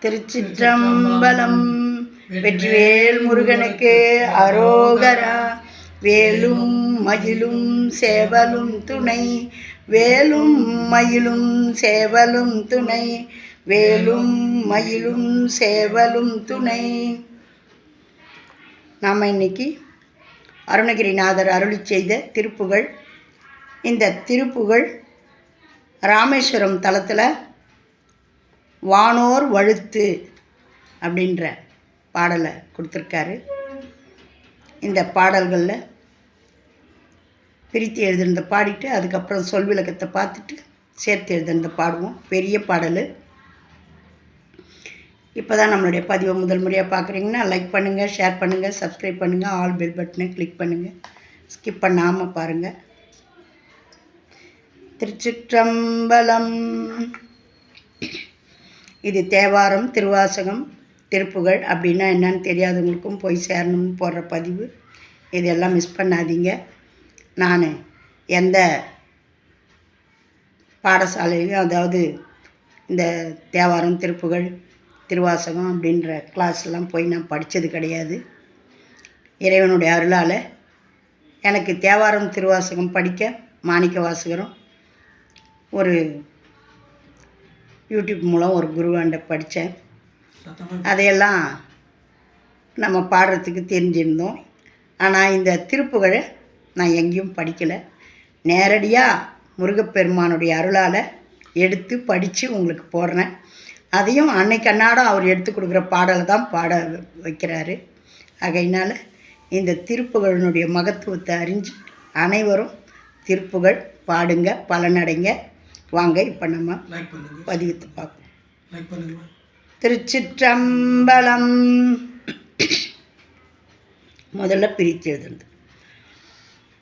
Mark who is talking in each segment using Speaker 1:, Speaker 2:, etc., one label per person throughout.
Speaker 1: திருச்சிற்றம்பலம். வெற்றிவேல் முருகனுக்கு அரோகரா. வேலும் மயிலும் சேவலும் துணை. வேலும் மயிலும் சேவலும் துணை. வேலும் மயிலும் சேவலும் துணை. நாம் இன்னைக்கு அருணகிரிநாதர் அருளி செய்த திருப்புகழ் இந்த திருப்புகழ் ராமேஸ்வரம் தலத்தில் வானோர் வழுத்து அப்படின்ற பாடலை கொடுத்துருக்காரு. இந்த பாடல்களில் பிரித்து எழுதுனதை பாடிட்டு அதுக்கப்புறம் சொல் விளக்கத்தை பார்த்துட்டு சேர்த்து எழுதுனதை பாடுவோம். பெரிய பாடல். இப்போ தான் நம்மளுடைய பதிவை முதல் முறையாக பார்க்குறீங்கன்னா லைக் பண்ணுங்கள் ஷேர் பண்ணுங்கள் சப்ஸ்கிரைப் பண்ணுங்கள் ஆல் பெல் பட்டனை கிளிக் பண்ணுங்கள் ஸ்கிப் பண்ணாமல் பாருங்கள் திருச்சிற்றம்பலம் இது தேவாரம் திருவாசகம் திருப்புகழ் அப்படின்னா என்னன்னு தெரியாதவங்களுக்கும் போய் சேரணும்னு போடுற பதிவு. இதெல்லாம் மிஸ் பண்ணாதீங்க. நான் எந்த பாடசாலையிலையும் அதாவது இந்த தேவாரம் திருப்புகழ் திருவாசகம் அப்படின்ற கிளாஸ்லாம் போய் நான் படித்தது கிடையாது. இறைவனுடைய அருளால் எனக்கு தேவாரம் திருவாசகம் படிக்க மாணிக்க வாசகரும் ஒரு யூடியூப் மூலம் ஒரு குருவாண்ட படித்தேன். அதையெல்லாம் நம்ம பாடுறதுக்கு தெரிஞ்சிருந்தோம். ஆனால் இந்த திருப்புகழை நான் எங்கேயும் படிக்கலை. நேரடியாக முருகப்பெருமானுடைய அருளால் எடுத்து படித்து உங்களுக்கு போடுறேன். அதையும் அன்னைக்கு அன்னாடம் அவர் எடுத்து கொடுக்குற பாடலை தான் பாட வைக்கிறாரு. ஆகையினால் இந்த திருப்புகழினுடைய மகத்துவத்தை அறிஞ்சு அனைவரும் திருப்புகழ் பாடுங்க பலனடைங்க. வாங்க இப்போ நம்ம பதிவுத்தை பார்ப்போம். திருச்சிற்றம்பலம். முதல்ல பிரித்து எழுதுனது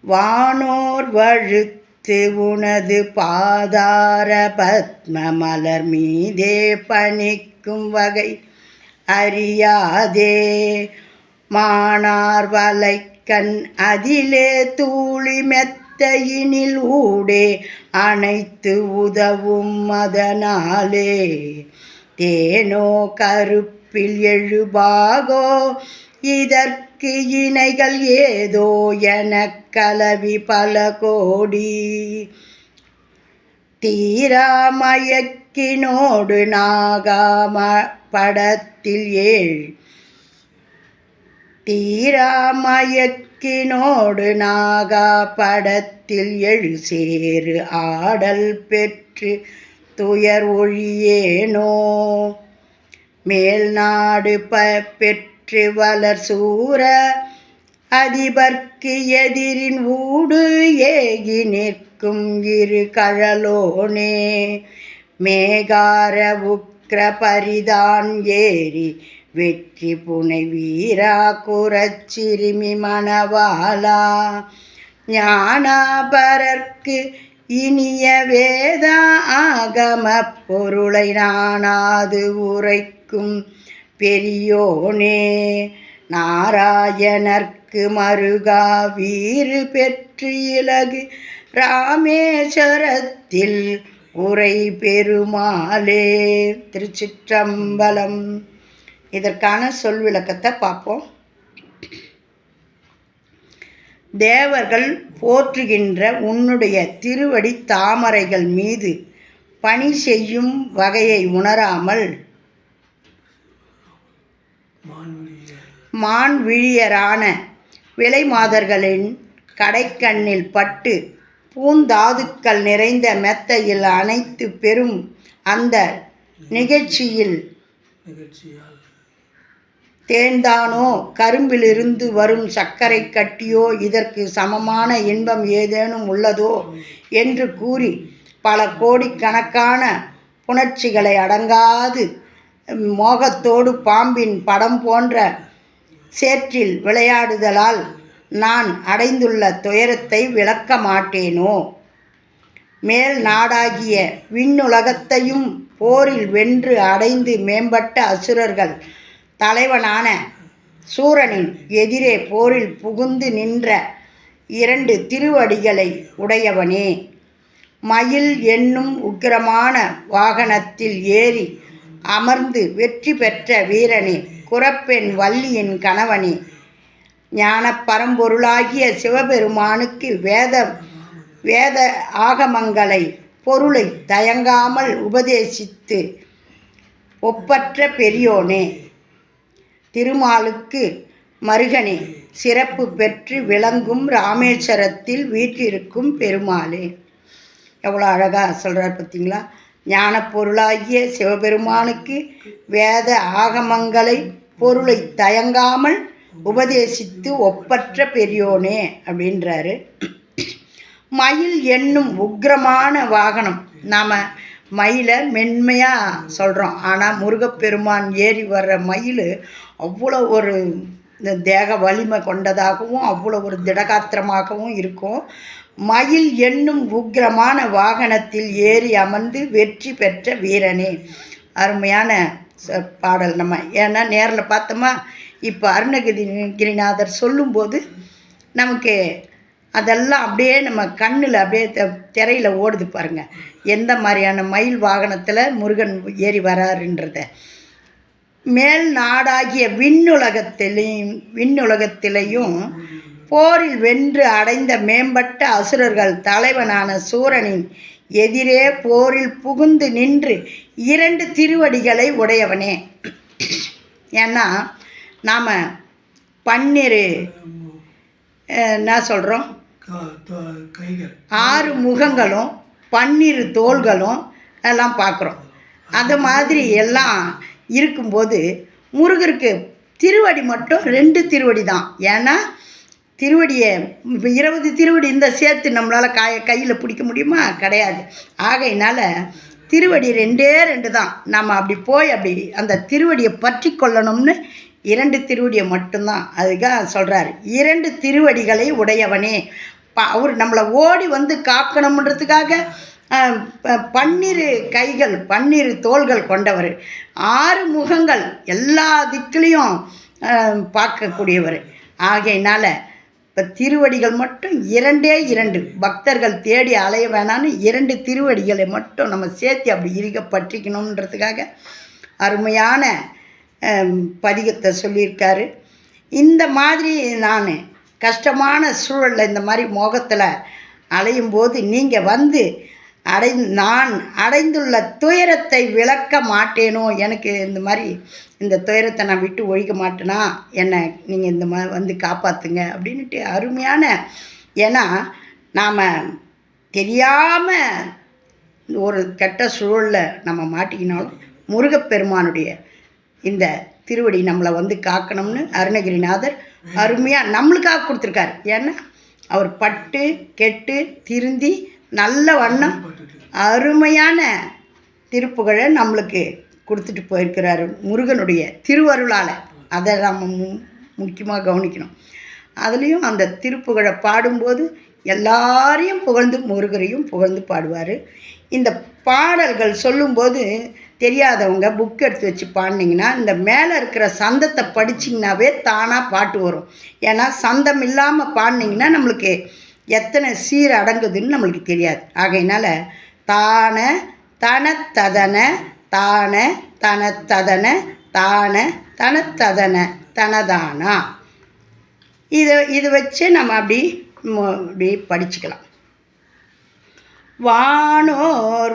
Speaker 1: வானோர் வழுத்து உனது பாதார பத்ம மலர் மீதே பணிக்கும் வகை அறியாதே. மானார் வலைக்கண் அதிலே தூளி அத்தையினில் ஊடே அனைத்து உதவும் அதனாலே. தேனோ கருப்பில் எழுபாகோ இதற்கு இணைகள் ஏதோ என கலவி பல கோடி. தீராமயக்கினோடு நாகாம படத்தில் ஏழ் தீராமயக்கினோடு நாகா படத்தில் எழுசேறு ஆடல் பெற்று துயர் ஒழியேனோ? மேல் நாடு ப பெற்று வளர் சூர அதிபர்க்கு எதிரின் ஊடு ஏகி நிற்கும் இரு கழலோனே. மேகார உக்ர பரிதான் ஏறி வெற்றி புனை வீரா குறச்சிறுமி மணவாளா. ஞானாபரர்க்கு இனிய வேதா ஆகம பொருளை நானாது உரைக்கும் பெரியோனே. நாராயணர்க்கு மருகா வீறு பெற்று இலகு ராமேஸ்வரத்தில் உரை பெருமாளே. திருச்சிற்றம்பலம் இதற்கான சொல் விளக்கத்தை பார்ப்போம். தேவர்கள் போற்றுகின்ற உன்னுடைய திருவடி தாமரைகள் மீது பணி செய்யும் வகையை உணராமல்
Speaker 2: மான்விழிய
Speaker 1: மான் விழியரான விலை மாதர்களின் கடைக்கண்ணில் பட்டு பூந்தாதுக்கள் நிறைந்த மெத்தையில் அனைத்து பெரும் அந்த நிகழ்ச்சியில் தேன்தானோ? கரும்பிலிருந்து வரும் சர்க்கரை கட்டியோ இதற்கு சமமான இன்பம் ஏதேனும் உள்ளதோ? என்று கூறி பல கோடிக்கணக்கான புணர்ச்சிகளை அடங்காது மோகத்தோடு பாம்பின் படம் போன்ற சேற்றில் விளையாடுதலால் நான் அடைந்துள்ள துயரத்தை விளக்க மாட்டேனோ? மேல் நாடாகிய விண்ணுலகத்தையும் போரில் வென்று அடைந்து மேம்பட்ட அசுரர்கள் தலைவனான சூரனின் எதிரே போரில் புகுந்து நின்ற இரண்டு திருவடிகளை உடையவனே. மயில் என்னும் உக்கிரமான வாகனத்தில் ஏறி அமர்ந்து வெற்றி பெற்ற வீரனே குரப்பெண் வள்ளியின் கணவனே. ஞான பரம்பொருளாகிய சிவபெருமானுக்கு வேத வேத ஆகமங்களை பொருளை தயங்காமல் உபதேசித்து ஒப்பற்ற பெரியோனே. திருமாலுக்கு மருகனே சிறப்பு பெற்று விளங்கும் ராமேஸ்வரத்தில் வீற்றிருக்கும் பெருமாளே. எவ்வளோ அழகாக சொல்கிறார் பார்த்தீங்களா ஞான பொருளாகிய சிவபெருமானுக்கு வேத ஆகமங்களை பொருளை தயங்காமல் உபதேசித்து ஒப்பற்ற பெரியோனே அப்படின்றாரு. மயில் என்னும் உக்கிரமான வாகனம். நாம் மயிலை மென்மையாக சொல்கிறோம் ஆனால் முருகப்பெருமான் ஏறி வர்ற மயில் அவ்வளோ ஒரு தேக வலிமை கொண்டதாகவும் அவ்வளோ ஒரு திடகாத்திரமாகவும் இருக்கும். மயில் என்னும் உக்கிரமான வாகனத்தில் ஏறி அமர்ந்து வெற்றி பெற்ற வீரனே. அருமையான பாடல் நம்ம. ஏன்னா நேரில் பார்த்தோமா இப்போ அருணகிரி கிரிநாதர் சொல்லும்போது நமக்கு அதெல்லாம் அப்படியே நம்ம கண்ணில் அப்படியே த- ஓடுது பாருங்க. எந்த மாதிரியான மயில் வாகனத்தில் முருகன் ஏறி வராருன்றத. மேல் நாடாகிய விண்ணுலகத்திலையும் விண்ணுலகத்திலையும் போரில் வென்று அடைந்த மேம்பட்ட அசுரர்கள் தலைவனான சூரனின் எதிரே போரில் புகுந்து நின்று இரண்டு திருவடிகளை உடையவனே. ஏன்னா நாம் பன்னிரு என்ன சொல்கிறோம்
Speaker 2: கைகள்.
Speaker 1: ஆறு முகங்களும் பன்னிரு தோள்களும் எல்லாம் பார்க்குறோம். அந்த மாதிரி எல்லாம் இருக்கும்போது முருகருக்கு திருவடி மட்டும் ரெண்டு திருவடி தான். ஏன்னா திருவடியை இப்போ இருபது திருவடி இந்த சேர்த்து நம்மளால் காய கையில் பிடிக்க முடியுமா? கிடையாது. ஆகையினால திருவடி ரெண்டே ரெண்டு தான். நம்ம அப்படி போய் அப்படி அந்த திருவடியை பற்றி கொள்ளணும்னு இரண்டு திருவடியை மட்டும்தான். அதுக்காக சொல்கிறாரு இரண்டு திருவடிகளை உடையவனே. ப அவர் நம்மளை ஓடி வந்து காக்கணுன்றதுக்காக ப- பன்னிரு கைகள் பன்னிரு தோள்கள் கொண்டவர். ஆறு முகங்கள் எல்லா திக்கிலையும் பார்க்கக்கூடியவர். ஆகையினால் இப்போ திருவடிகள் மட்டும் இரண்டே இரண்டு. பக்தர்கள் தேடி அலைய வேணான்னு இரண்டு திருவடிகளை மட்டும் நம்ம சேர்த்து அப்படி இருக்க பற்றிக்கணுன்றதுக்காக அருமையான பதிகத்தை சொல்லியிருக்காரு. இந்த மாதிரி நான் கஷ்டமான சூழலில் இந்த மாதிரி மோகத்தில் அலையும் போது நீங்கள் வந்து அடை நான் அடைந்துள்ள துயரத்தை விளக்க மாட்டேனோ? எனக்கு இந்த மாதிரி இந்த துயரத்தை நான் விட்டு ஒழிக்க மாட்டேனா? என்னை நீங்கள் இந்த மாதிரி வந்து காப்பாற்றுங்க அப்படின்ட்டு அருமையான ஏன்னா நாம் தெரியாமல் ஒரு கெட்ட சூழலில் நம்ம மாட்டிக்கினாலும் முருகப்பெருமானுடைய இந்த திருவடி நம்மளை வந்து காக்கணும்னு அருணகிரிநாதர் அருமையாக நம்மளுக்காக கொடுத்துருக்காரு. ஏன்னா அவர் பட்டு கெட்டு திருந்தி நல்ல வண்ணம் அருமையான திருப்புகழை நம்மளுக்கு கொடுத்துட்டு போயிருக்கிறாரு முருகனுடைய திருவருளால். அதை நம்ம முக்கியமாக கவனிக்கணும். அதுலேயும் அந்த திருப்புகழை பாடும்போது எல்லாரையும் புகழ்ந்து முருகரையும் புகழ்ந்து பாடுவார். இந்த பாடல்கள் சொல்லும்போது தெரியாதவங்க புக் எடுத்து வச்சு பாடினீங்கன்னா இந்த மேலே இருக்கிற சந்தத்தை படிச்சிங்கனாவே தானாக பாட்டு வரும். ஏன்னா சந்தம் இல்லாமல் பாடினீங்கன்னா நம்மளுக்கு எத்தனை சீர் அடங்குதுன்னு நம்மளுக்கு தெரியாது. ஆகையினால தான தனத்ததன தான தனத்ததன தான தனத்ததன தனதானா? இதை இது வச்சு நம்ம அப்படி அப்படி படிச்சுக்கலாம். வானோர்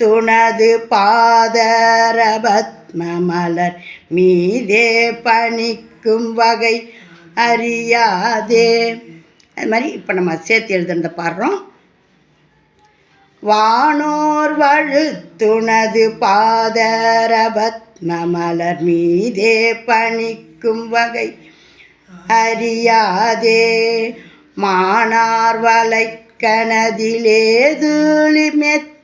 Speaker 1: துணது பாதரபத்மலர் மீதே பணிக்கும் வகை அறியாதே. அது மாதிரி இப்போ நம்ம சேர்த்து எழுதுறத பாடுறோம். வானோர் வழுத்துணது பாதரபத்மலர் மீதே பணிக்கும் வகை அறியாதே. மானார் வலைக்கணதிலேதுளி மெத்தையினி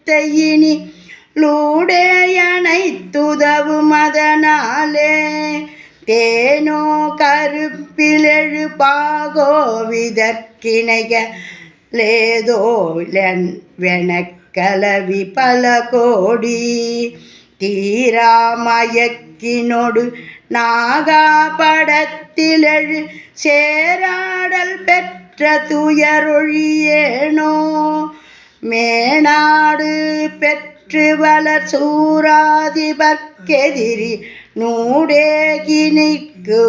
Speaker 1: லூடேயனை துதவும் அதனாலே. தேனோ கருப்பிலெழு பாகோ பாகோவிதற்கிணைக லேதோ வெனக்கலவி பல கோடி. தீராமயக்கினொடு நாகாபடத்திலெழு சேராடல் பெற்ற துயரொழியேனோ. மேனாடு பெற்று வளர் சூராதிபர்க்கெதிரி நூடேகினிக்கு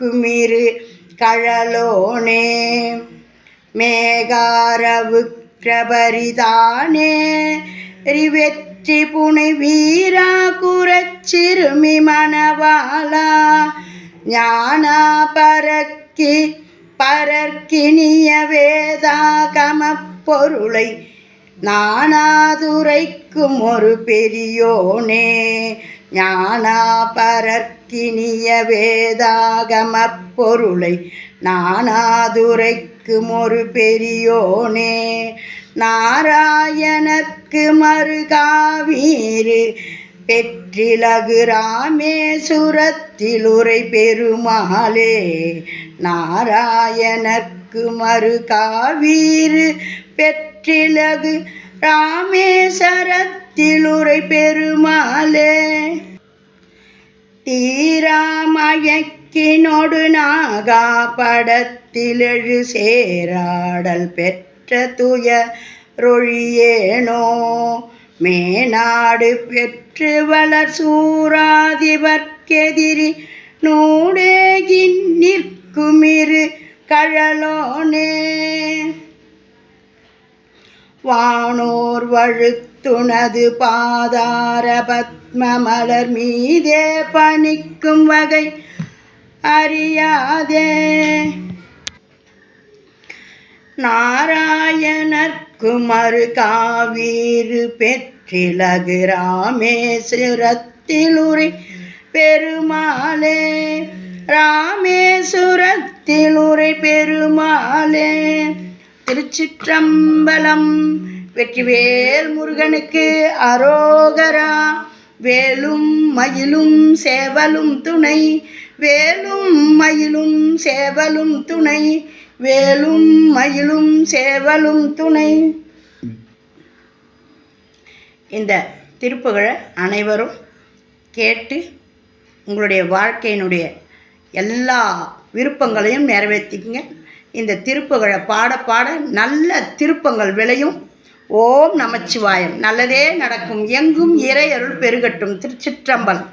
Speaker 1: குமிரு கழலோனே. மேகாரவு பிரபரிதானே வெற்றி புனை வீரா குரச்சிறுமி மணவாலா ஞானா பரக்கி பரர்க்கினிய வேதாகம பொருளை நானாதுரைக்கும் ஒரு பெரியோனே. ஞானா பரக்கினிய வேதாகம பொருளை நானாதுரைக்கும் ஒரு பெரியோனே. நாராயணர்க்கு மறுகாவீரு பெற்றிலகு ராமேசுரத்திலுரை பெருமாளே. நாராயணர்க்கு மறுகாவீரு பெற்றிலகு ராமேஸ்வரத்திலுரை பெருமாளே. தீராமயக்கினோடு நாகா படத்திலெழு சேராடல் பெற்ற துய ரொழியேனோ. மேநாடு பெற்று வளர் சூராதிபர்க்கெதிரி நூடேகி நிற்குமிரு கழலோனே. வானோர் வழுத்துணது பாதார பத்ம மலர் மீதே பணிக்கும் வகை அறியாதே. நாராயணர்க்கு மறு காவீரு பெற்றிலகு ராமேஸ்வரத்திலுரை பெருமாளே. ராமேஸ்வரத்திலுரை பெருமாளே. திருச்சிற்றம்பலம். வெற்றிவேல் முருகனுக்கு அரோகரா. வேலும் மயிலும் சேவலும் துணை. வேலும் மயிலும் சேவலும் துணை. வேலும் மயிலும் சேவலும் துணை. இந்த திருப்புகழை அனைவரும் கேட்டு உங்களுடைய வாழ்க்கையினுடைய எல்லா விருப்பங்களையும் நிறைவேற்றிக்குங்க. இந்த திருப்புகழை பாட பாட நல்ல திருப்பங்கள் விளையும். ஓம் நமச்சிவாயம். நல்லதே நடக்கும். எங்கும் இறையருள் பெருகட்டும். திருச்சிற்றம்பலம்.